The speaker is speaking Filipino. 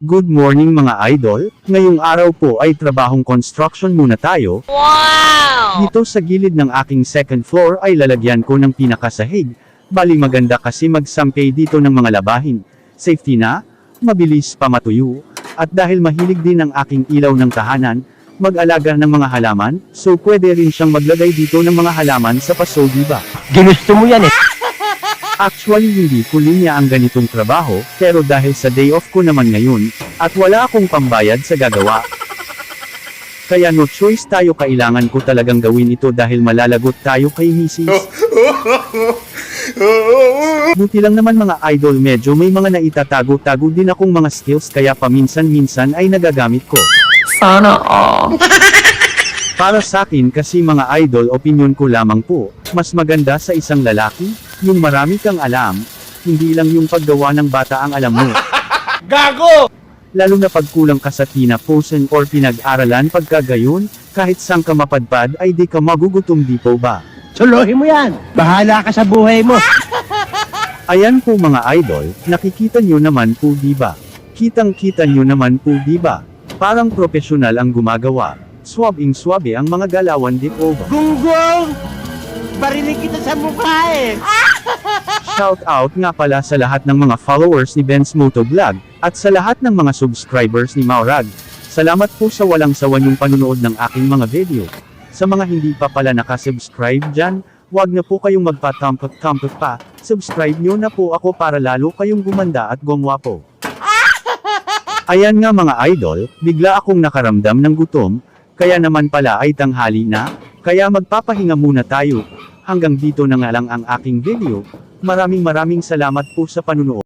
Good morning mga idol, ngayong araw po ay trabahong construction muna tayo. Wow! Dito sa gilid ng aking second floor ay lalagyan ko ng pinakasahig. Bali maganda kasi magsampay dito ng mga labahin. Safety na, mabilis pa matuyo, at dahil mahilig din ang aking ilaw ng tahanan, mag-alaga ng mga halaman, so pwede rin siyang maglagay dito ng mga halaman sa paso diba? Ginusto mo yan eh. Actually hindi ko linya ang ganitong trabaho, pero dahil sa day off ko naman ngayon, at wala akong pambayad sa gagawa. Kaya no choice tayo kailangan ko talagang gawin ito dahil malalagot tayo kay misis. Buti lang naman mga idol medyo may mga naitatago-tago din akong mga skills kaya paminsan-minsan ay nagagamit ko. Sana all. Para sa akin kasi mga idol opinion ko lamang po, mas maganda sa isang lalaki, yung marami kang alam, hindi lang yung paggawa ng bata ang alam mo. Gago! Lalo na pag kulang ka sa tinapusan or pinag-aralan pagkagayon, kahit saan ka mapadpad ay di ka magugutom di po ba? Suluhin mo yan. Bahala ka sa buhay mo. Ayan po mga idol, nakikita nyo naman po di ba? Kitang kita nyo naman po di ba? Parang profesional ang gumagawa. Swabing swabe ang mga galawan di po ba? Gunggong! Barinig kita sa mukha eh. Shout out nga pala sa lahat ng mga followers ni Ben's Motovlog, at sa lahat ng mga subscribers ni Maurag. Salamat po sa walang sawa yung panunood ng aking mga video. Sa mga hindi pa pala nakasubscribe dyan, huwag na po kayong magpa-thumbs pa, subscribe nyo na po ako para lalo kayong gumanda at gumwapo. Ayan nga mga idol, bigla akong nakaramdam ng gutom, kaya naman pala ay tanghali na, kaya magpapahinga muna tayo. Hanggang dito na nga lang ang aking video, maraming maraming salamat po sa panunood.